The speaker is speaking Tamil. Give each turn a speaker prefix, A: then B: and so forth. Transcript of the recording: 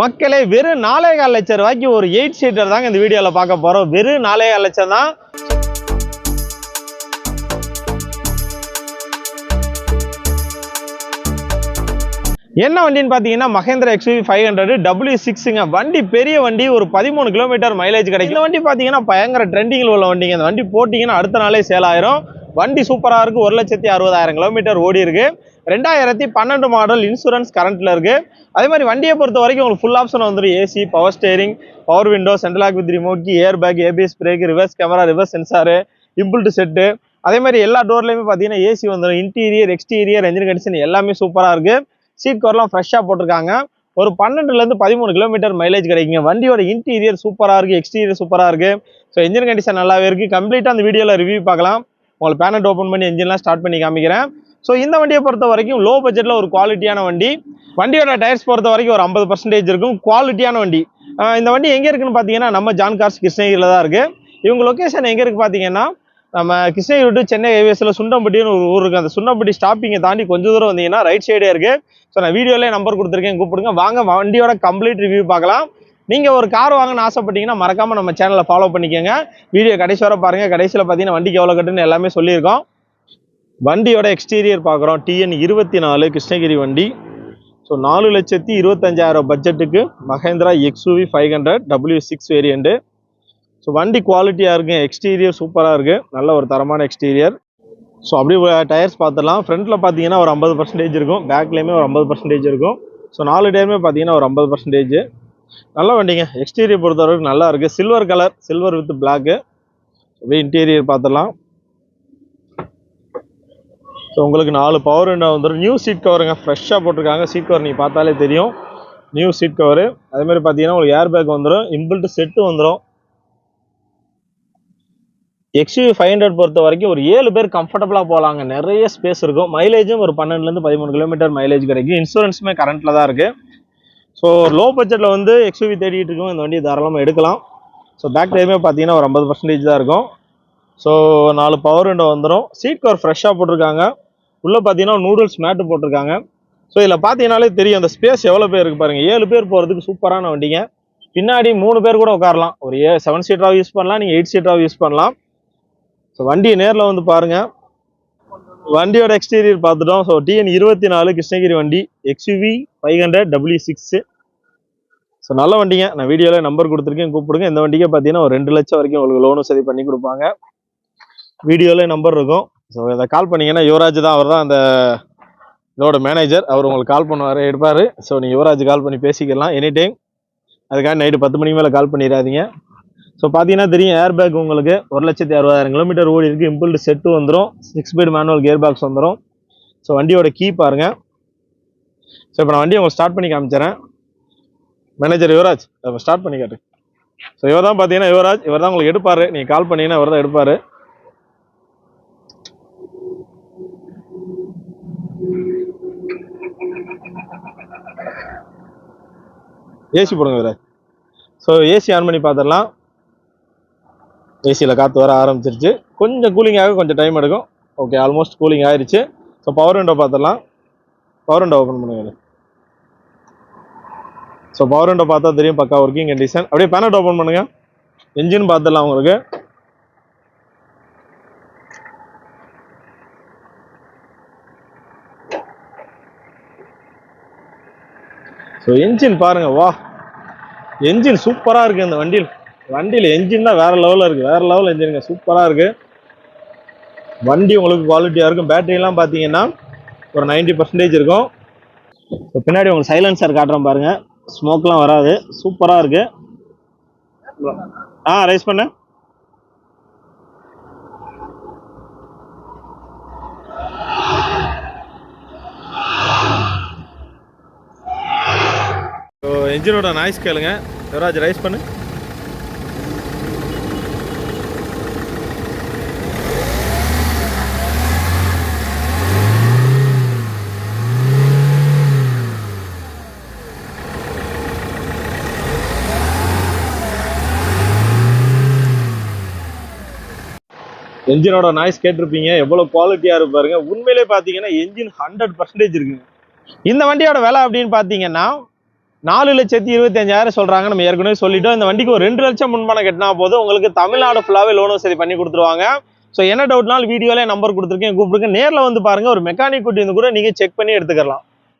A: மக்களே வெறும் நாலேகால் லட்சம் ரூபாய்க்கு ஒரு எயிட் சீட்டர் தாங்க இந்த வீடியோவில் பார்க்க போகிறோம் வெறும் நாலேகால் லட்சம் தான். என்ன வண்டின்னு பார்த்தீங்கன்னா Mahindra XUV five hundred W சிக்ஸுங்க வண்டி பெரிய வண்டி ஒரு பதிமூணு கிலோமீட்டர் மைலேஜ் கிடைக்கும். இந்த வண்டி பார்த்தீங்கன்னா பயங்கர ட்ரெண்டிங்கில் உள்ள வண்டிங்க. இந்த வண்டி போட்டிங்கன்னா அடுத்த நாளே சேல் ஆயிரும். வண்டி சூப்பராக இருக்குது ஒரு லட்சத்தி அறுபதாயிரம் கிலோமீட்டர் ஓடி இருக்கு. ரெண்டாயிரத்தி பன்னெண்டு மாடல் இன்சூரன்ஸ் கரண்ட்டில் இருக்குது அதே மாதிரி வண்டியை பொறுத்த வரைக்கும் உங்களுக்கு ஃபுல் ஆப்ஷன் வந்துடும் AC power steering power window central lock with remote key air bag ABS brake reverse camera reverse sensor inbuilt set அதே மாதிரி எல்லா டோர்லையுமே பார்த்தீங்கன்னா ஏசி வந்துடும் இன்டீரியர் எக்ஸ்டீரியர் என்ஜின் கண்டிஷன் எல்லாமே சூப்பராக இருக்குது சீட் கவர்லாம் ஃப்ரெஷ்ஷாக போட்டிருக்காங்க. ஒரு பன்னெண்டுலேருந்து பதிமூணு கிலோமீட்டர் மைலேஜ் கிடைக்குங்க. வண்டியோட இன்டீரியர் சூப்பராக இருக்குது எக்ஸ்டீரியர் சூப்பராக இருக்குது ஸோ இன்ஜின் கண்டிஷன் நல்லாவே இருக்குது கம்ப்ளீட்டாக அந்த வீடியோவில் ரிவ்யூ பார்க்கலாம். உங்களை பேனட் ஓப்பன் பண்ணி என்ஜின்லாம் ஸ்டார்ட் பண்ணி காமிக்கிறேன். ஸோ இந்த வண்டியை பொறுத்த வரைக்கும் லோ பட்ஜெட்டில் ஒரு குவாலிட்டியான வண்டி. வண்டியோட டயர்ஸ் பொறுத்த வரைக்கும் ஒரு ஐம்பது பர்சன்டேஜ் இருக்கும். குவாலிட்டியான வண்டி. இந்த வண்டி எங்கே இருக்குன்னு பார்த்தீங்கன்னா நம்ம ஜான் கார்ஸ் கிருஷ்ணகிரியில் தான் இருக்குது இவங்க லொக்கேஷன் எங்கே இருக்குது பார்த்தீங்கன்னா நம்ம கிருஷ்ணகிரி டு சென்னை ஹைவேஸில் சுண்டம்பட்டின்னு ஒரு ஊர் இருக்குது அந்த சுண்டம்பட்டி ஸ்டாப்பிங்கை தாண்டி கொஞ்சம் தூரம் வந்தீங்கன்னா ரைட் சைடே இருக்குது ஸோ நான் வீடியோலேயே நம்பர் கொடுத்துருக்கேன். கூப்பிடுங்க. வாங்க வண்டியோட கம்ப்ளீட் ரிவ்யூ பார்க்கலாம். நீங்கள் ஒரு கார் வாங்கணும்னு ஆசைப்பட்டீங்கன்னா மறக்காமல் நம்ம சேனலை ஃபாலோ பண்ணிக்கோங்க. வீடியோ கடைசி வர பாருங்கள் கடைசியில் பார்த்தீங்கன்னா வண்டிக்கு எவ்வளோ கட்டுன்னு எல்லாமே சொல்லியிருக்கோம். வண்டியோட எக்ஸ்டீரியர் பார்க்குறோம். டிஎன் இருபத்தி நாலு கிருஷ்ணகிரி வண்டி. ஸோ நாலு லட்சத்தி இருபத்தஞ்சாயிரம் பட்ஜெட்டுக்கு Mahindra XUV five hundred W six variant so வண்டி குவாலிட்டியாக இருக்குது எக்ஸ்டீரியர் சூப்பராக இருக்குது நல்ல ஒரு தரமான எக்ஸ்டீரியர் ஸோ அப்படியே டயர்ஸ் பார்த்துடலாம். ஃப்ரண்ட்டில் பார்த்தீங்கன்னா ஒரு ஐம்பது பர்சன்டேஜ் இருக்கும். பேக்லேயுமே ஒரு ஐம்பது பர்சன்டேஜ் இருக்கும். ஸோ நாலு டயருமே பார்த்தீங்கன்னா ஒரு ஐம்பது பர்சன்டேஜ் நல்ல வண்டிங்க. எக்ஸ்டீரியர் பொறுத்தவரைக்கும் நல்லா இருக்குது silver colour silver with black அப்படியே இன்டீரியர் பார்த்துடலாம் ஸோ உங்களுக்கு நாலு பவர் விண்டோ வந்துடும் நியூ சீட் கவருங்க ஃப்ரெஷ்ஷாக போட்டிருக்காங்க. சீட் கவர் நீங்கள் பார்த்தாலே தெரியும். நியூ சீட் கவரு அதே மாதிரி பார்த்தீங்கன்னா உங்களுக்கு ஏர் பேக் வந்துடும் இம்பிள்ட் செட்டு வந்துடும் எக்ஸ்யூ ஃபைவ் ஹண்ட்ரட் பொறுத்த வரைக்கும் ஒரு ஏழு பேர் கம்ஃபர்டபுளாக போகலாங்க நிறைய ஸ்பேஸ் இருக்கும். மைலேஜும் ஒரு பன்னெண்டுலேருந்து பதிமூணு கிலோமீட்டர் மைலேஜ் கிடைக்கும். இன்சூரன்ஸுமே கரண்ட்டில் தான் இருக்குது ஸோ லோ பட்ஜெட்டில் வந்து எக்ஸ்யூவி தேடிட்டு இருக்கோம் இந்த வண்டியை தாராளமாக எடுக்கலாம். ஸோ பேக் டைமே பார்த்தீங்கன்னா ஒரு ஐம்பது பர்சன்டேஜ் தான் இருக்கும். ஸோ நாலு பவர் விண்டோ வந்துடும் சீட் கவர் ஃப்ரெஷ்ஷாக போட்டிருக்காங்க. உள்ளே பார்த்தீங்கன்னா நூடுல்ஸ் மேட்டு போட்டிருக்காங்க. ஸோ இதில் பார்த்தீங்கனாலே தெரியும். அந்த ஸ்பேஸ் எவ்வளோ பேர் இருக்குது பாருங்கள் ஏழு பேர் போகிறதுக்கு சூப்பரான வண்டிங்க. பின்னாடி மூணு பேர் கூட உட்காரலாம். ஒரு ஏ செவன் சீட்டராக யூஸ் பண்ணலாம். நீங்கள் எயிட் சீட்டராக யூஸ் பண்ணலாம். ஸோ வண்டியை நேரில் வந்து பாருங்கள் வண்டியோட எக்ஸ்டீரியர் பார்த்துட்டோம். ஸோ டிஎன் இருபத்தி நாலு கிருஷ்ணகிரி வண்டி. XUV five hundred W six so நல்ல வண்டிங்க. நான் வீடியோவில் நம்பர் கொடுத்துருக்கேன். கூப்பிடுங்க. இந்த வண்டிக்கே பார்த்தீங்கன்னா ஒரு ரெண்டு லட்சம் வரைக்கும் உங்களுக்கு லோனும் சரி பண்ணி கொடுப்பாங்க. வீடியோவில் நம்பர் இருக்கும். ஸோ இதை கால் பண்ணிங்கன்னா யுவராஜ் தான். அவர் தான் அந்த இதோட மேனேஜர் அவர் உங்களுக்கு கால் பண்ணுவார் எடுப்பார். ஸோ நீங்கள் யுவராஜ் கால் பண்ணி பேசிக்கலாம். எனி டைம் அதுக்காக நைட்டு பத்து மணிக்கு மேலே கால் பண்ணிடாதீங்க. ஸோ பார்த்தீங்கன்னா தெரியும் ஏர் பேக் உங்களுக்கு ஒரு லட்சத்தி அறுபதாயிரம் கிலோமீட்டர் ஓடி இருக்குது இம்பிள்டு செட்டு வந்துடும் six speed manual gear box வந்துடும் ஸோ வண்டியோட கீ பாருங்க. ஸோ இப்போ நான் வண்டியை உங்களுக்கு ஸ்டார்ட் பண்ணி காமிச்சிடறேன் மேனேஜர் யுவராஜ் அதை ஸ்டார்ட் பண்ணி காட்டு ஸோ இவர் தான் பார்த்தீங்கன்னா யுவராஜ் இவர் தான் உங்களுக்கு எடுப்பார். நீங்கள் கால் பண்ணீங்கன்னா இவர் தான் எடுப்பார் ஏசி போடுங்க யுவராஜ் ஸோ ஏசி ஆன் பண்ணி பார்த்துடலாம் ஏசியில் காற்று வர ஆரம்பிச்சிருச்சு. கொஞ்சம் கூலிங் ஆக கொஞ்சம் டைம் எடுக்கும். ஓகே ஆல்மோஸ்ட் கூலிங் ஆயிடுச்சு ஸோ பவர் விண்டோ பார்த்துடலாம் பவர் விண்டோ ஓப்பன் பண்ணுங்க ஸோ பவர் விண்டோ பார்த்தா தெரியும் பக்கா ஒர்க்கிங் கண்டிஷன் அப்படியே பேனட் ஓப்பன் பண்ணுங்க. என்ஜின் பார்த்துடலாம் உங்களுக்கு. ஸோ என்ஜின் பாருங்க வா. என்ஜின் சூப்பராக இருக்கு இந்த வண்டியில். வண்டியில் என்ஜின் தான் வேற லெவலில் இருக்கு. வேற லெவல் என்ஜினுங்க சூப்பராக இருக்கு. வண்டி உங்களுக்கு குவாலிட்டியாக இருக்கும். பேட்டரிலாம் பார்த்தீங்கன்னா ஒரு 90% பர்சன்டேஜ் இருக்கும். ஸோ பின்னாடி உங்களுக்கு சைலன்சர் காட்டுறோம் பாருங்கள் ஸ்மோக்லாம் வராது. சூப்பராக இருக்கு. ஆ ரைஸ் பண்ண. என்ஜினோட நாய்ஸ் கேளுங்க. யுவராஜ் ரைஸ் பண்ணு. என்ஜினோட நாய்ஸ் கேட்டிருப்பீங்க. எவ்வளோ குவாலிட்டியாக இருப்பாருங்க உண்மையிலே பார்த்தீங்கன்னா என்ஜின் ஹண்ட்ரட் பர்சன்டேஜ் இருக்குங்க இந்த வண்டியோட விலை அப்படின்னு பார்த்தீங்கன்னா நாலு லட்சத்தி இருபத்தஞ்சாயிரம் சொல்றாங்க. நம்ம ஏற்கனவே சொல்லிட்டோம். இந்த வண்டிக்கு ஒரு ரெண்டு லட்சம் முன்பணம் கட்டினா போதும். உங்களுக்கு தமிழ்நாடு ஃபுல்லாவே லோன் வசதி பண்ணி கொடுத்துருவாங்க. ஸோ என்ன டவுட்னாலும் வீடியோல நம்பர் கொடுத்துருக்கேன் கூப்பிடுங்க நேரில் வந்து பாருங்க ஒரு மெக்கானிக் கூட்டி வந்து கூட நீங்க செக் பண்ணி எடுத்துக்கலாம்